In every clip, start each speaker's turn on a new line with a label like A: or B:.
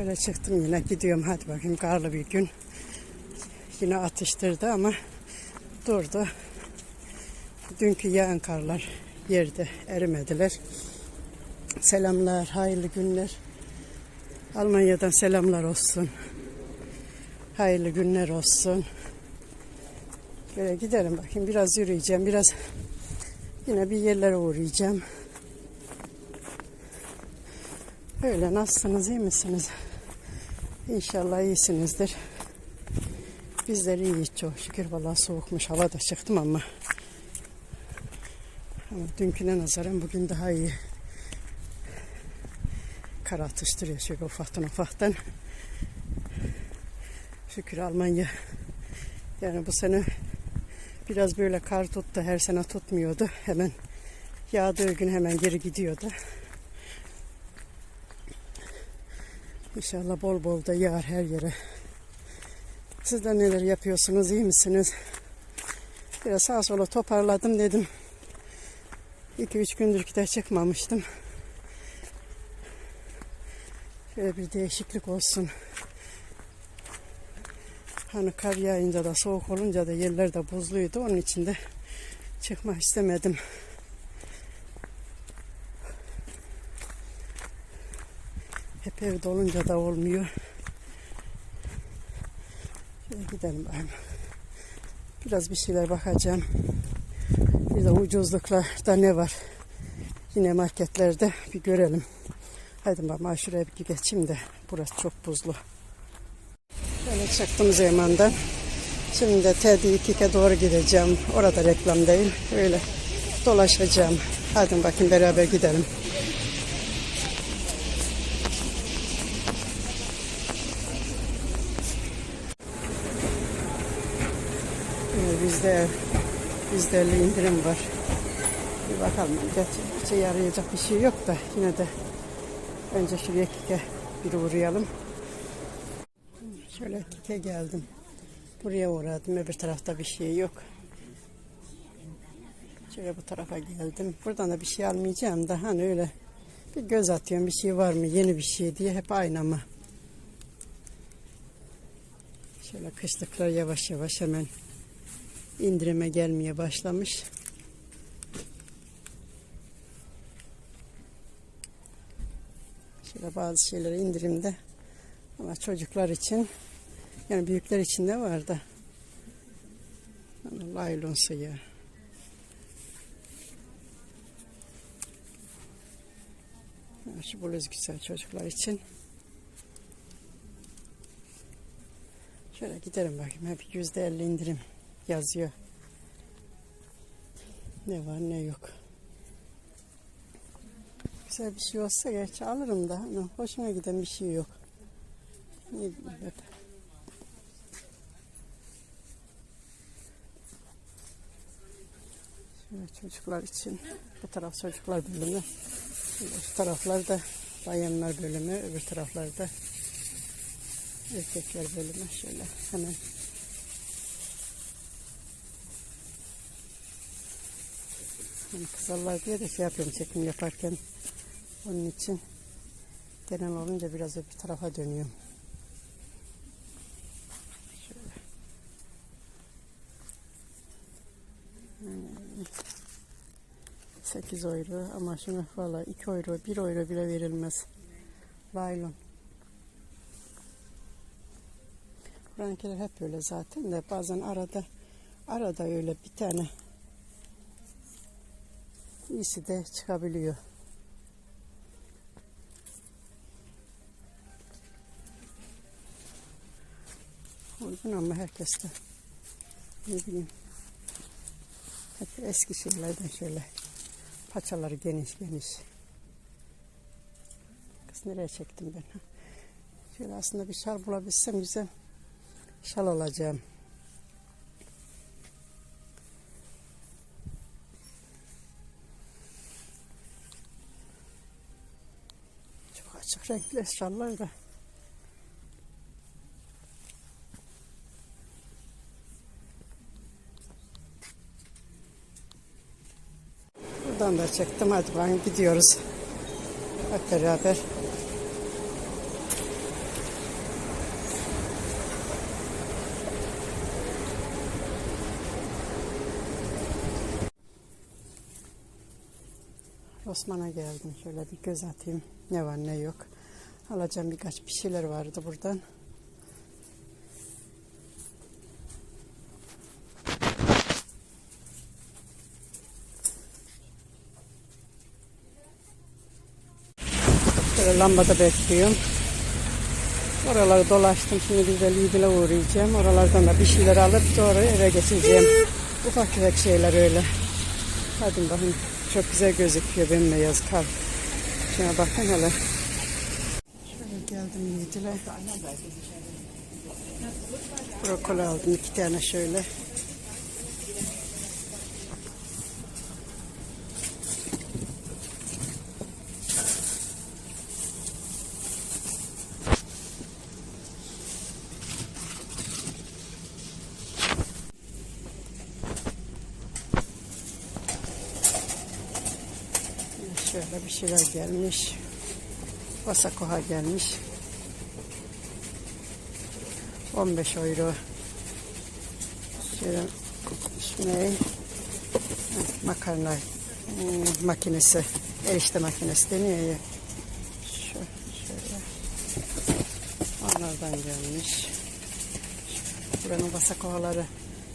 A: Şöyle çıktım yine gidiyorum hadi bakayım karlı bir gün. Yine atıştırdı ama durdu. Dünkü yağan karlar yerde erimediler. Selamlar, hayırlı günler. Almanya'dan selamlar olsun. Hayırlı günler olsun. Şöyle gidelim bakayım. Biraz yürüyeceğim. Biraz yine bir yerlere uğrayacağım. Öyle nasılsınız? iyi misiniz? İnşallah iyisinizdir. Bizler iyiyiz çok şükür. Vallahi soğukmuş. Hava da çıktım ama ama dünküne nazaran bugün daha iyi. Kar atıştırıyor şöyle ufaktan ufaktan. Şükür Almanya. Yani bu sene biraz böyle kar tuttu. Her sene tutmuyordu. Hemen yağdığı gün hemen geri gidiyordu. İnşallah bol bol da yağar her yere. Sizler neler yapıyorsunuz? iyi misiniz? Biraz sağa sola toparladım dedim. 2-3 gündür kitap çıkmamıştım. Şöyle bir değişiklik olsun. Hani kar yağınca da soğuk olunca da yerler de buzluydu. Onun için de çıkmak istemedim. Evde olunca da olmuyor. Şöyle gidelim bakayım. Biraz bir şeyler bakacağım. Bir de ucuzluklarda ne var? Yine marketlerde bir görelim. Hadi baba şuraya bir geçeyim de burası çok buzlu. Şöyle çıktım Zeman'dan. Şimdi de TD2'ye doğru gideceğim. Orada reklam değil. Öyle dolaşacağım. Hadi bakayım beraber gidelim. Bizde bizde indirim var. Bir bakalım. Gerçi işe yarayacak bir şey yok da yine de önce şuraya kike bir uğrayalım. Şöyle kike geldim. Buraya uğradım. Öbür tarafta bir şey yok. Şöyle bu tarafa geldim. Buradan da bir şey almayacağım da hani öyle bir göz atıyorum bir şey var mı yeni bir şey diye hep aynı ama. Şöyle kışlıklar yavaş yavaş hemen indirime gelmeye başlamış. Şöyle bazı şeyler indirimde ama çocuklar için yani büyükler için de var da. Yani laylon suyu. Ha, Şu bluz güzel çocuklar için. Şöyle gidelim bakayım. Hep yüzde elli indirim yazıyor. Ne var ne yok. Güzel bir şey olsa gerçi alırım da ama hoşuma giden bir şey yok. Ne bileyim çocuklar için bu taraf çocuklar bölümü. Şu taraflarda bayanlar bölümü, öbür taraflarda erkekler bölümü. Şöyle hemen Hani kızarlar diye de şey yapıyorum çekim yaparken. Onun için genel olunca biraz öbür tarafa dönüyorum. Şöyle. 8 euro ama şunu valla 2 euro 1 euro bile verilmez. Laylon. Buranınkiler hep öyle zaten de bazen arada arada öyle bir tane iyisi de çıkabiliyor. Uygun ama herkes de ne bileyim hep eski şeylerden şöyle paçaları geniş geniş. Kız nereye çektim ben? Şöyle aslında bir şal bulabilsem güzel şal alacağım. renkli eşyalar da. Buradan da çektim. Hadi bakalım gidiyoruz. Hep beraber. Osman'a geldim. Şöyle bir göz atayım. Ne var ne yok. Alacağım birkaç bir şeyler vardı buradan. Böyle lambada bekliyorum. Oraları dolaştım. Şimdi bir de Lidl'e uğrayacağım. Oralardan da bir şeyler alıp sonra eve geçeceğim. Ufak tefek şeyler öyle. Hadi bakın. Çok güzel gözüküyor bembeyaz kar. Şuna bakın hele. Geldim Lidl'e. Brokoli aldım iki tane şöyle. Şöyle bir şeyler gelmiş. Vasakoha gelmiş. 15 euro. Şöyle? Ha, Makarna hmm, makinesi. Erişte makinesi deniyor ya. Şu, şöyle. Onlardan gelmiş. Buranın vasakohaları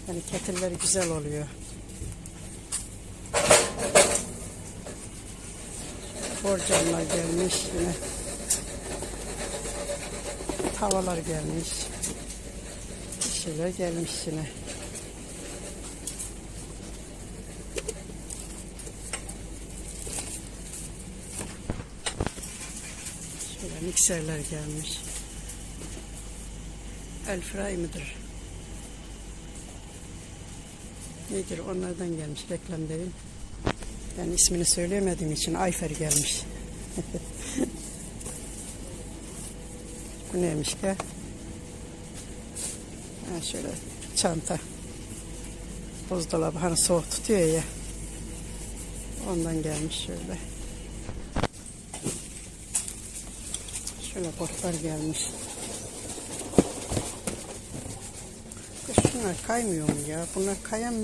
A: yani ketilleri güzel oluyor. Borcamlar gelmiş yine. Tavalar gelmiş. Bir şeyler gelmiş yine. Şöyle mikserler gelmiş. El fry mıdır? Nedir? Onlardan gelmiş reklam değil. Yani ismini söyleyemediğim için Ayfer gelmiş. Bu neymiş ki? Ha şöyle çanta. Buzdolabı hani soğuk tutuyor ya. Ondan gelmiş şöyle. Şöyle botlar gelmiş. Şunlar kaymıyor mu ya? Bunlar kayan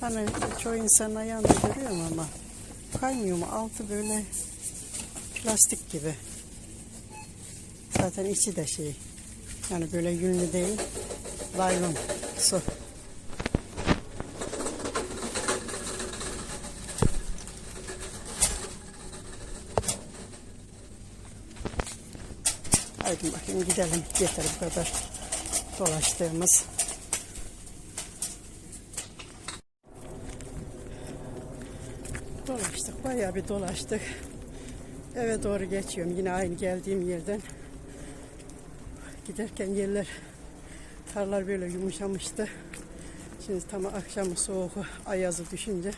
A: Hani çoğu insan ayağında görüyorum ama kaymıyor mu? Altı böyle plastik gibi. Zaten içi de şey. Yani böyle yünlü değil. Laylon su. Haydi bakayım gidelim. Yeter bu kadar dolaştığımız. Dolaştık, bayağı bir dolaştık. Eve doğru geçiyorum. Yine aynı geldiğim yerden. Giderken yerler, tarlar böyle yumuşamıştı. Şimdi tam akşamı soğuğu, ayazı düşünce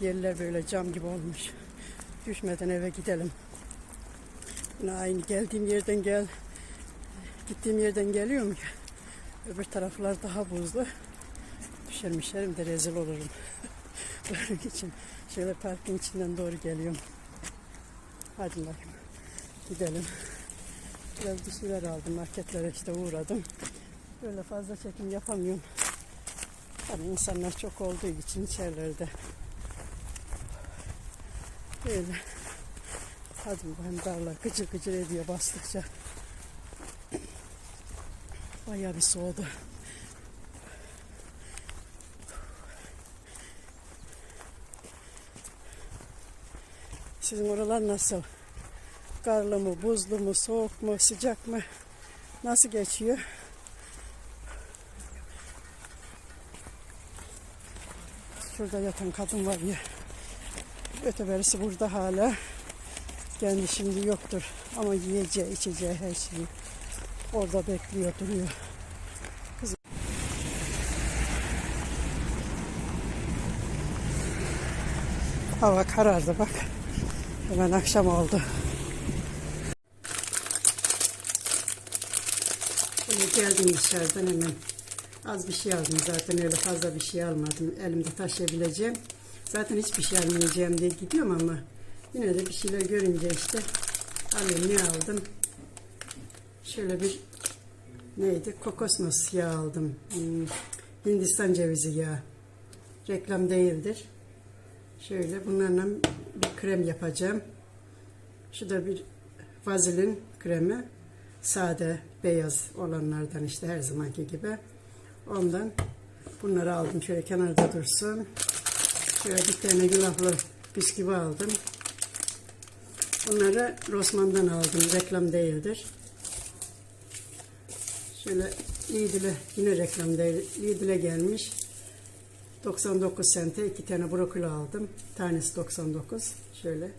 A: yerler böyle cam gibi olmuş. Düşmeden eve gidelim. Yine aynı geldiğim yerden gel, gittiğim yerden geliyorum ki. Öbür taraflar daha buzlu. Düşerim düşerim de rezil olurum. Onun için şöyle parkın içinden doğru geliyorum. Hadi bakayım. Gidelim. Biraz bir aldım. Marketlere işte uğradım. Böyle fazla çekim yapamıyorum. Hani insanlar çok olduğu için içerilerde. Böyle. Hadi bakayım darlar gıcır gıcır ediyor bastıkça. Bayağı bir soğudu. Sizin oralar nasıl? Karlı mı, buzlu mu, soğuk mu, sıcak mı? Nasıl geçiyor? Şurada yatan kadın var ya. Öteberisi burada hala. Kendi şimdi yoktur. Ama yiyeceği, içeceği her şeyi orada bekliyor, duruyor. Hava karardı bak. Hemen akşam oldu. Geldim dışarıdan hemen. Az bir şey aldım zaten öyle fazla bir şey almadım. Elimde taşıyabileceğim. Zaten hiçbir şey almayacağım diye gidiyorum ama yine de bir şeyler görünce işte alayım ne aldım. Şöyle bir neydi? Kokosnos yağı aldım. Hmm, Hindistan cevizi yağı. Reklam değildir. Şöyle bunlarla bir krem yapacağım. Şu da bir vazelin kremi. Sade, beyaz olanlardan işte her zamanki gibi. Ondan bunları aldım. Şöyle kenarda dursun. Şöyle bir tane yulaflı bisküvi aldım. Bunları Rossmann'dan aldım. Reklam değildir. Şöyle Lidl'e yine reklam değil. Lidl'e gelmiş. 99 sente iki tane brokoli aldım. Tanesi 99. Şöyle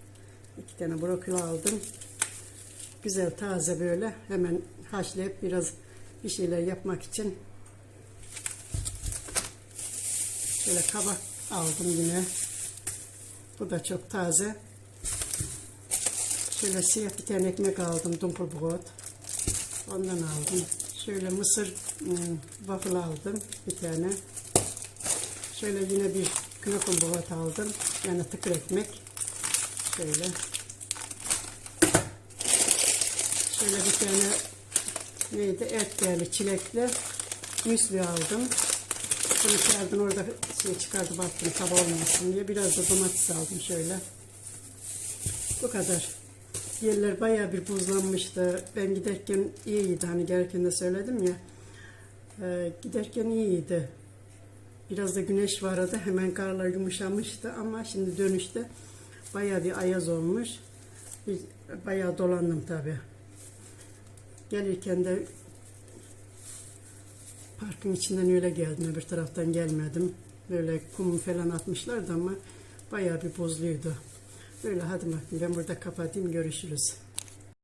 A: iki tane brokoli aldım. Güzel taze böyle hemen haşlayıp biraz bir şeyler yapmak için şöyle kabak aldım yine. Bu da çok taze. Şöyle siyah bir tane ekmek aldım. Dumpelbrot. Ondan aldım. Şöyle mısır ım, waffle aldım. Bir tane. Şöyle yine bir knökelbrot aldım. Yani tıkır ekmek. Şöyle. Şöyle bir tane neydi? Etkerli, çilekli müsli aldım. Bunu içeriden orada şey çıkardı baktım tava olmasın diye. Biraz da domates aldım şöyle. Bu kadar. Yerler bayağı bir buzlanmıştı. Ben giderken iyiydi. Hani gelirken de söyledim ya. Ee, giderken iyiydi. Biraz da güneş vardı. Hemen karlar yumuşamıştı ama şimdi dönüşte bayağı bir ayaz olmuş. Bayağı dolandım tabii. Gelirken de parkın içinden öyle geldim. Öbür taraftan gelmedim. Böyle kum falan atmışlardı ama bayağı bir buzluydu. Böyle hadi bakayım ben burada kapatayım görüşürüz.